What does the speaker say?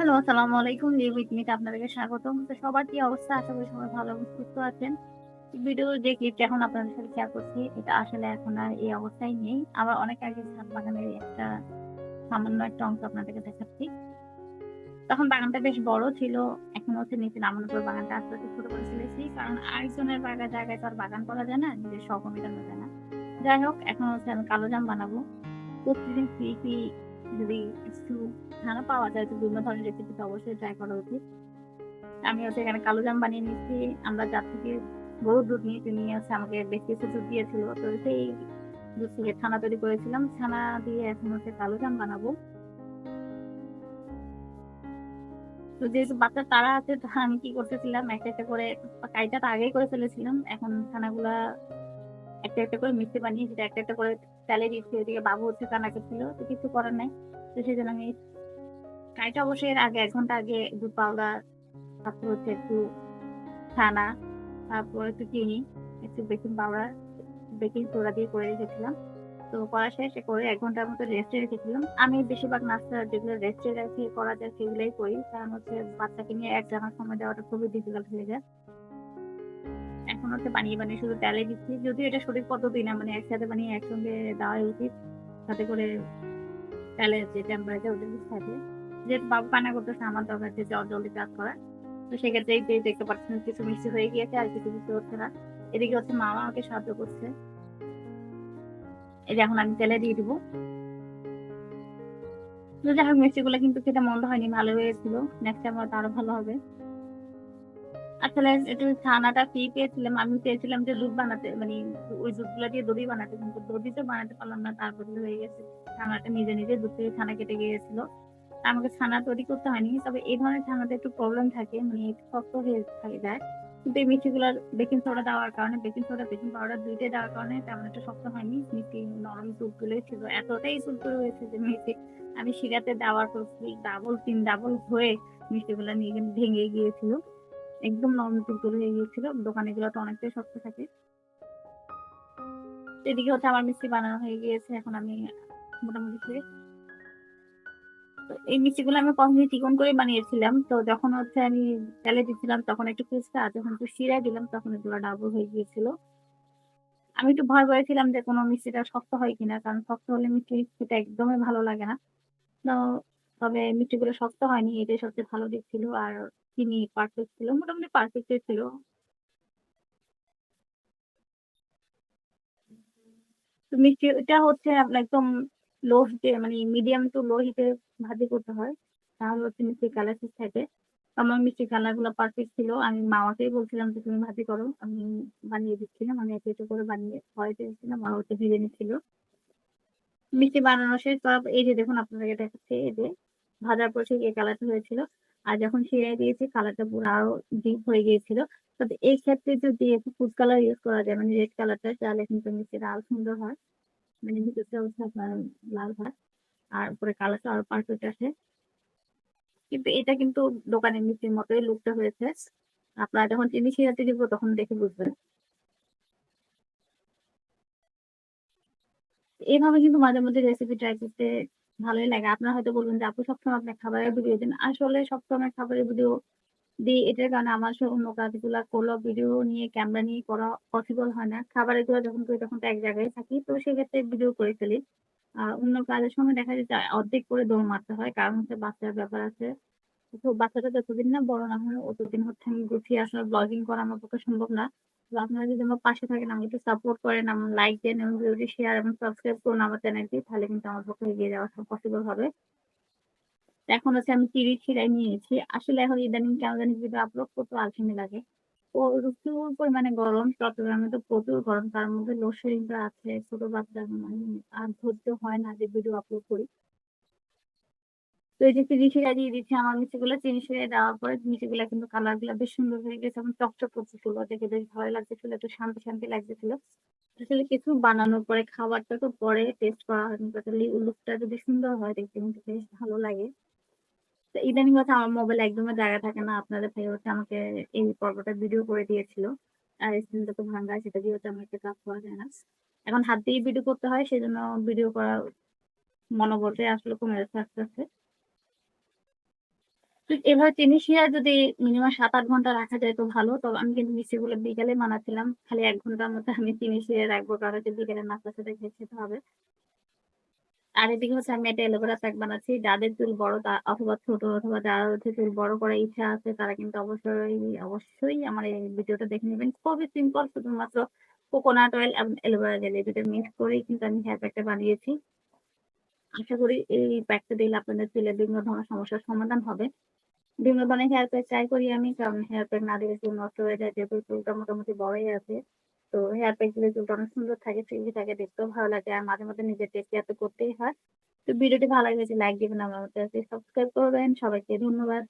আসসালামু আলাইকুম live with আপনাদেরকে স্বাগতম। তো সবার কি অবস্থা? আশা করি সবাই ভালো এবং সুস্থ আছেন। ভিডিও যে ক্লিপটা এখন আপনাদের সাথে শেয়ার করছি, এটা আসলে এখন আর এই অবস্থায় নেই। আবার অনেক আগে ছাদ বাগানের একটা সামান্য একটা অংশ আপনাদেরকে দেখাচ্ছি। তখন বাগানটা বেশ বড় ছিল, এখন হচ্ছে নিচে নামানোর পর বাগানটা আস্তে আস্তে ছোট করে ফেলেছি। কারণ আরেকজনের বাগা জায়গায় তো আর বাগান করা যায় না, নিজের মেটানো যায় না। যাই হোক, এখন হচ্ছে আমি কালো জাম বানাবো। প্রতিদিন ফ্রি ফ্রি যদি একটু খানা পাওয়া যায় তো বিভিন্ন ধরনের রেসিপি তো অবশ্যই ট্রাই করা উচিত। আমি হচ্ছে এখানে কালো জাম বানিয়ে নিচ্ছি আমরা যার থেকে গরুর দুধ নিয়ে তিনি হচ্ছে আমাকে বেশ কিছু দুধ দিয়েছিল। তো সেই দুধ থেকে ছানা তৈরি করেছিলাম। ছানা দিয়ে এখন হচ্ছে কালো জাম বানাবো। তো যেহেতু বাচ্চা তারা আছে আমি কি করতেছিলাম? একটা একটা করে কাইটা তো আগেই করে ফেলেছিলাম। এখন ছানাগুলা একটা একটা করে মিষ্টি বানিয়ে সেটা একটা একটা করে তেলে দিচ্ছি ওইদিকে বাবু হচ্ছে কানা ছিল তো কিছু করার নাই। তো সেই জন্য আমি কাইটা অবশ্যই এর আগে, এক ঘণ্টা আগে দুধ পাউডার তারপর হচ্ছে একটু ছানা, তারপর একটু চিনি, একটু বেকিং পাউডার বেকিং সোডা দিয়ে করে রেখেছিলাম। তো করা শেষ করে এক ঘণ্টার মতো রেস্টে রেখেছিলাম। আমি বেশিরভাগ নাস্তা যেগুলো রেস্টে রেখে, করা যায় সেগুলোই করি। কারণ হচ্ছে বাচ্চাকে নিয়ে এক জায়গার সময় দেওয়াটা খুবই ডিফিকাল্ট হয়ে যায়। এখন হচ্ছে বানিয়ে বানিয়ে শুধু তেলে দিচ্ছি। যদিও এটা সঠিক পদ্ধতি না মানে একসাথে বানিয়ে একসঙ্গে দেওয়াই উচিত। তাতে করে তেলে যে টেম্পারেচার ওদের থাকে যেহেতু বাবু কান্না করতেছে, আমার দরকার যে জল, জলদি কাজ করা তো সেক্ষেত্রে এই দেখতে পাচ্ছেন, কিছু মিষ্টি হয়ে গিয়েছে আর কিছু কিছু হচ্ছে না। এদিকে হচ্ছে মামা আমাকে সাহায্য করছে। যে এখন আমি তেলে দিয়ে দিবো। তো যাই হোক, মিষ্টিগুলো কিন্তু খেতে মন্দ হয়নি, ভালো হয়েছিল। নেক্সট টাইম হয়তো আরও ভালো হবে। আসলে একটু ছানাটা ফ্রি পেয়েছিলাম আমি চেয়েছিলাম যে দুধ বানাতে মানে ওই দুধগুলো দিয়ে দড়ি বানাতে, কিন্তু দড়ি তো বানাতে পারলাম না তার বদলে হয়ে গেছে। ছানাটা নিজে নিজে দুধ থেকে ছানা কেটে গিয়েছিল। আমাকে ছানা তৈরি করতে হয়নি, তবে এই ধরনের ছানাতে একটু প্রবলেম থাকে মানে শক্ত হয়ে থাকে যায়। কিন্তু এই মিষ্টিগুলোর বেকিং সোডা দেওয়ার কারণে বেকিং সোডা বেকিং পাউডার দুইটাই দেওয়ার কারণে তেমন একটা শক্ত হয়নি। মিষ্টি নরম দুধগুলোই ছিল, এতটাই তুলতুলে হয়েছে যে মিষ্টি। আমি শিরাতে দেওয়ার পর ডাবল তিন ডাবল হয়ে মিষ্টিগুলো নিয়ে ভেঙে গিয়েছিল। একদম নরম তুলতুলে হয়ে গিয়েছিল। দোকানে গুলো তো অনেকটাই শক্ত থাকে। এদিকে হচ্ছে আমার মিষ্টি বানানো হয়ে গিয়েছে। এখন আমি মোটামুটি তো এই মিষ্টিগুলো আমি প্রথমে চিকন করে বানিয়েছিলাম। তো যখন হচ্ছে আমি তেলে দিচ্ছিলাম তখন একটু আর যখন একটু শিরায় দিলাম, তখন এগুলো ডাবল হয়ে গিয়েছিল। আমি একটু ভয় করেছিলাম যে কোনো মিষ্টিটা শক্ত হয় কিনা, কারণ শক্ত হলে মিষ্টি খেতে একদমই ভালো লাগে না। তো তবে মিষ্টিগুলো শক্ত হয়নি, এটাই সবচেয়ে ভালো দিক ছিল। আর চিনি পারফেক্ট ছিল? মোটামুটি পারফেক্টই ছিল। মিষ্টি, এটা হচ্ছে আপনার একদম লো হিটে মানে মিডিয়াম টু লো হিটে ভাজি করতে হয়। তাহলে হচ্ছে মিষ্টি কালার ঠিক থাকে। আমার মিষ্টি কালারগুলো পারফেক্ট ছিল। আমি মামাকেই বলছিলাম যে, তুমি ভাজি করো। আমি বানিয়ে দিচ্ছিলাম আমি একে একে করে বানিয়ে ভয় পেয়েছিলাম মা হচ্ছে ভিজে নিচ্ছিল। মিষ্টি বানানো শেষ। করার এই যে দেখুন, আপনাদেরকে দেখাচ্ছে, এই যে ভাজার পর সেই কালারটা হয়েছিল। আর যখন ছিঁড়ে দিয়েছি কালারটা পুরো আরও ডিপ হয়ে গিয়েছিল। তবে এই ক্ষেত্রে যদি একটু ফুড কালার ইউজ করা যায় মানে রেড কালারটা তাহলে কিন্তু মিষ্টিটা আরও সুন্দর হয়। মানে ভিতরটা হচ্ছে আপনার লাল হয়। আর উপরে কালারটা আরও পারফেক্ট আসে। কিন্তু এটা কিন্তু দোকানের মিষ্টির মতোই লুকটা হয়েছে। আপনারা যখন চিনি ছিঁড়াতে দিব, তখন দেখে বুঝবেন। এইভাবে কিন্তু মাঝে মধ্যে রেসিপি ট্রাই করতে ভালোই লাগে। আপনারা হয়তো বলবেন যে, আপু, সবসময় আপনার খাবারের ভিডিও দেন। আসলে সবসময় খাবারের ভিডিও দিই। এটার কারণে আমার অন্য কাজগুলা কোনো ভিডিও নিয়ে ক্যামেরা নিয়ে করা পসিবল হয় না। খাবারেরগুলো যখন করি, তখন তো এক জায়গায় থাকি। তো সেক্ষেত্রে ভিডিও করে ফেলি। আর অন্য কাজের সময় দেখা যায় অর্ধেক করে দৌড় মারতে হয়। কারণ হচ্ছে বাচ্চার ব্যাপার আছে। তো বাচ্চাটা যতদিন না বড় না হয়, অতদিন হচ্ছে আমি গুছিয়ে আসলে ব্লগিং করা আমার পক্ষে সম্ভব না। তো আপনারা যদি আমার পাশে থাকেন, আমাকে একটু সাপোর্ট করেন, আমার লাইক দেন এবং ভিডিওটি শেয়ার এবং সাবস্ক্রাইব করুন আমার চ্যানেলটি তাহলে কিন্তু আমার পক্ষে এগিয়ে যাওয়া সব পসিবল হবে। এখন হচ্ছে আমি চিড়ি ছিঁড়াই নিয়েছি। আসলে এখন ইদানিং কেন জানি ভিডিও আপলোড করতে আলসেমি লাগে। প্রচুর পরিমাণে গরম, চট্টগ্রামে তো প্রচুর গরম, তার মধ্যে লোডশেডিংটা আছে, ছোট বাচ্চা আর ধৈর্য হয় না যে ভিডিও আপলোড করি। তো এই যে চিনি শিরা দিয়ে দিচ্ছি আমার মিষ্টিগুলো চিনি শিরা দেওয়ার পরে মিষ্টিগুলো কিন্তু কালারগুলো বেশ সুন্দর হয়ে গেছে এবং চকচক করতেছিল দেখে বেশ ভালো লাগতেছিল একটু শান্তি শান্তি লাগতেছিল আসলে কিছু বানানোর পরে খাবারটা তো পরে টেস্ট করা আসলে লুকটা যদি সুন্দর হয় দেখতে কিন্তু বেশ ভালো লাগে। তো ইদানিং হচ্ছে আমার মোবাইল একদমই জায়গা থাকে না, আপনাদের ভাই হচ্ছে আমাকে এই পর্বটা ভিডিও করে দিয়েছিল, আর স্ক্রিনটা তো ভাঙ্গা, সেটা দিয়ে হচ্ছে আমাকে কাজ করা যায় না। এখন হাত দিয়ে ভিডিও করতে হয়, সেজন্য ভিডিও করা মনোবলটাই আসলে কমে যাচ্ছে, আস্তে আস্তে। এভাবে চিনি যদি মিনিমাম ৭-৮ ঘণ্টা রাখা যায় তো ভালো। তবে আমি কিন্তু মিষ্টিগুলো বিকেলে বানাচ্ছিলাম। খালি এক ঘণ্টার মধ্যে আমি চিনি রাখব কারণ হচ্ছে বিকেলে নাস্তার সাথে খেতে হবে। আর এদিকে হচ্ছে আমি একটা অ্যালোভেরা প্যাক বানাচ্ছি। যাদের চুল বড় অথবা ছোট অথবা যারা হচ্ছে চুল বড় করার ইচ্ছা আছে তারা কিন্তু অবশ্যই, অবশ্যই আমার এই ভিডিওটা দেখে নেবেন খুবই সিম্পল শুধুমাত্র কোকোনাট অয়েল এবং অ্যালোভেরা জেল এই ২ টা মিক্স করেই কিন্তু আমি হেয়ার প্যাকটা বানিয়েছি। আশা করি এই প্যাকটা দিলে আপনাদের চুলের বিভিন্ন ধরনের সমস্যার সমাধান হবে। বিভিন্ন ধরনের হেয়ার প্যাক ট্রাই করি আমি কারণ হেয়ার প্যাক না দিলে চুল নষ্ট হয়ে যায় যেহেতু চুলটা মোটামুটি বড়ই আছে। তো হেয়ার প্যাক দিলে চুলটা অনেক সুন্দর থাকে, সিল্কি থাকে, দেখতেও ভালো লাগে। আর মাঝে মধ্যে নিজের টেক কেয়ার তো করতেই হয়। তো ভিডিওটি ভালো লেগেছে লাইক দিবেন, আমার সাবস্ক্রাইব করবেন। সবাইকে ধন্যবাদ।